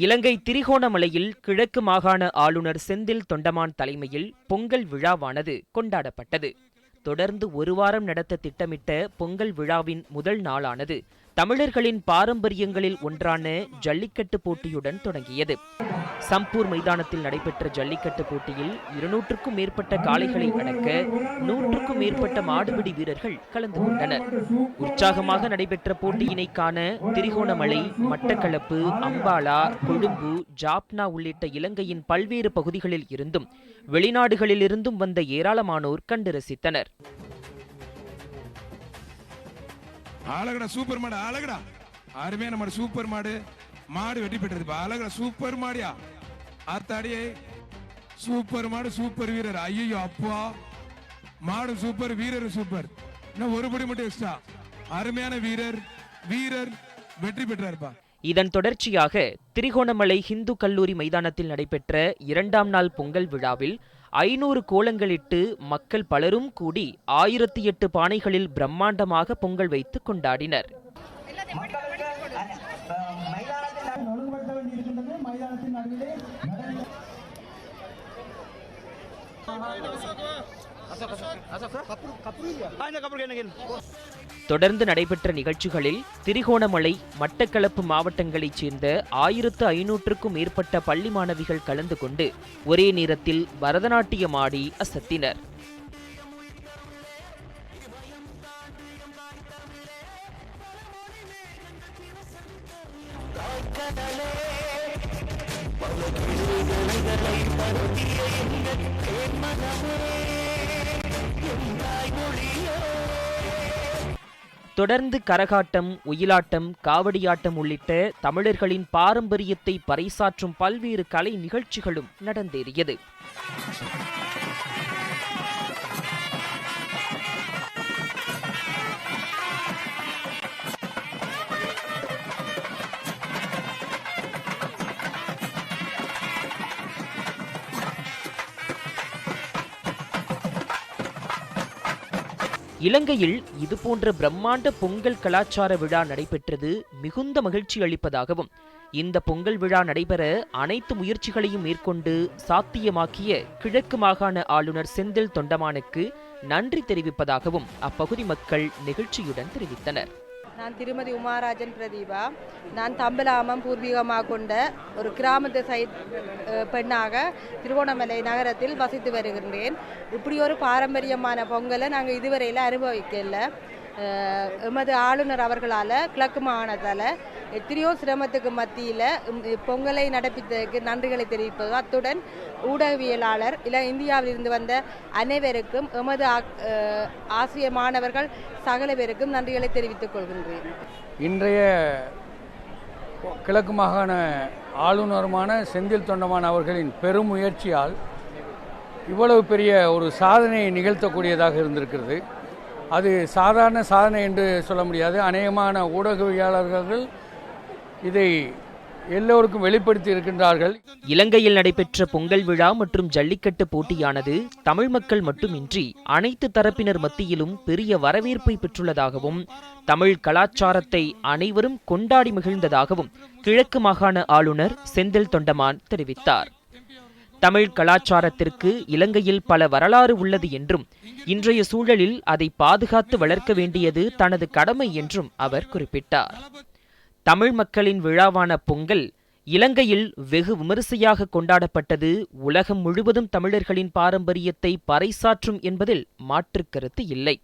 இலங்கை திரிகோணமலையில் கிழக்கு மாகாண ஆளுநர் செந்தில் தொண்டமான் தலைமையில் பொங்கல் விழாவானது கொண்டாடப்பட்டது. தொடர்ந்து ஒரு வாரம் நடத்த திட்டமிட்ட பொங்கல் விழாவின் முதல் நாளானது தமிழர்களின் பாரம்பரியங்களில் ஒன்றான ஜல்லிக்கட்டு போட்டியுடன் தொடங்கியது. சம்பூர் மைதானத்தில் நடைபெற்ற ஜல்லிக்கட்டு போட்டியில் இருநூற்றுக்கும் மேற்பட்ட காளைகளை அடக்க நூற்றுக்கும் மேற்பட்ட மாடுபிடி வீரர்கள் கலந்து கொண்டனர். உற்சாகமாக நடைபெற்ற போட்டியினை காண திரிகோணமலை மட்டக்களப்பு அம்பாலா கொழும்பு ஜாப்னா உள்ளிட்ட இலங்கையின் பல்வேறு பகுதிகளில் இருந்தும் வெளிநாடுகளில் இருந்தும் வந்த ஏராளமானோர் கண்டு ரசித்தனர். அழகடா சூப்பர் மாடு அழகடா. அருமையான மாடு சூப்பர் மாடு. மாடு வெட்டி பெற்றது. அழகடா சூப்பர் மாடியா. ஆத்தாடியே சூப்பர் மாடு சூப்பர் வீரர். ஐயோ அப்பா. மாடு சூப்பர் வீரர் சூப்பர். இன்னும் ஒரு படி மட்டும் எக்ஸ்ட்ரா அருமையான வீரர் வீரர் வெற்றி பெற்றாருப்பா. இதன் தொடர்ச்சியாக திரிகோணமலை ஹிந்து கல்லூரி மைதானத்தில் நடைபெற்ற இரண்டாம் நாள் பொங்கல் விழாவில் ஐநூறு கோலங்களிட்டு மக்கள் பலரும் கூடி ஆயிரத்தி எட்டு பானைகளில் பிரம்மாண்டமாக பொங்கல் வைத்து கொண்டாடினர். மைதானத்தின் நடுவிலே தொடர்ந்து நடைபெற்ற நிகழ்ச்சிகளில் திரிகோணமலை மட்டக்களப்பு மாவட்டங்களைச் சேர்ந்த ஆயிரத்து ஐநூற்றுக்கும் மேற்பட்ட பள்ளி மாணவிகள் கலந்து கொண்டு ஒரே நேரத்தில் பரதநாட்டியம் ஆடி அசத்தினர். தொடர்ந்து கரகாட்டம் ஒயிலாட்டம் காவடியாட்டம் உள்ளிட்ட தமிழர்களின் பாரம்பரியத்தை பறைசாற்றும் பல்வேறு கலை நிகழ்ச்சிகளும் நடந்தேறியது. இலங்கையில் இதுபோன்ற பிரம்மாண்ட பொங்கல் கலாச்சார விழா நடைபெற்றது மிகுந்த மகிழ்ச்சி அளிப்பதாகவும் இந்த பொங்கல் விழா நடைபெற அனைத்து முயற்சிகளையும் மேற்கொண்டு சாத்தியமாக்கிய கிழக்கு மாகாண ஆளுநர் செந்தில் தொண்டமானுக்கு நன்றி தெரிவிப்பதாகவும் அப்பகுதி மக்கள் நெகிழ்ச்சியுடன் தெரிவித்தனர். நான் திருமதி உமாராஜன் பிரதீபா. நான் தம்பலாமம் பூர்வீகமாக கொண்ட ஒரு கிராமத்து சைட் பெண்ணாக திருவோணமலை நகரத்தில் வசித்து வருகின்றேன். இப்படி ஒரு பாரம்பரியமான பொங்கலை நாங்கள் இதுவரையில் அனுபவிக்கல. எமது ஆளுநர் அவர்களால் கிழக்கு மாகாணத்தால் எத்தனையோ சிரமத்துக்கு மத்தியில் பொங்கலை நடப்பித்ததற்கு நன்றிகளை தெரிவிப்பது. அத்துடன் ஊடகவியலாளர் இல்லை இந்தியாவில் இருந்து வந்த அனைவருக்கும் எமது ஆ- ஆசிரிய மாணவர்கள் சகல பேருக்கும் நன்றிகளை தெரிவித்துக் கொள்கின்றேன். இன்றைய கிழக்கு மாகாண ஆளுநருமான செந்தில் தொண்டமான் அவர்களின் பெரும் முயற்சியால் இவ்வளவு பெரிய ஒரு சாதனையை நிகழ்த்தக்கூடியதாக இருந்திருக்கிறது. அது சாதாரண சாதனை என்று சொல்ல முடியாது. அநேகமான ஊடகவியலாளர்கள் இதை எல்லோருக்கும் வெளிப்படுத்தி இருக்கின்றார்கள். இலங்கையில் நடைபெற்ற பொங்கல் விழா மற்றும் ஜல்லிக்கட்டு போட்டியானது தமிழ் மக்கள் மட்டுமின்றி அனைத்து தரப்பினர் மத்தியிலும் பெரிய வரவேற்பை பெற்றுள்ளதாகவும் தமிழ் கலாச்சாரத்தை அனைவரும் கொண்டாடி மகிழ்ந்ததாகவும் கிழக்கு மாகாண ஆளுநர் செந்தில் தொண்டமான் தெரிவித்தார். தமிழ் கலாச்சாரத்திற்கு இலங்கையில் பல வரலாறு உள்ளது என்றும் இன்றைய சூழலில் அதை பாதுகாத்து வளர்க்க வேண்டியது தனது கடமை என்றும் அவர் குறிப்பிட்டார். தமிழ் மக்களின் விழாவான பொங்கல் இலங்கையில் வெகு விமரிசையாக கொண்டாடப்பட்டது. உலகம் முழுவதும் தமிழர்களின் பாரம்பரியத்தை பறைசாற்றும் என்பதில் மாற்றுக் கருத்து இல்லை.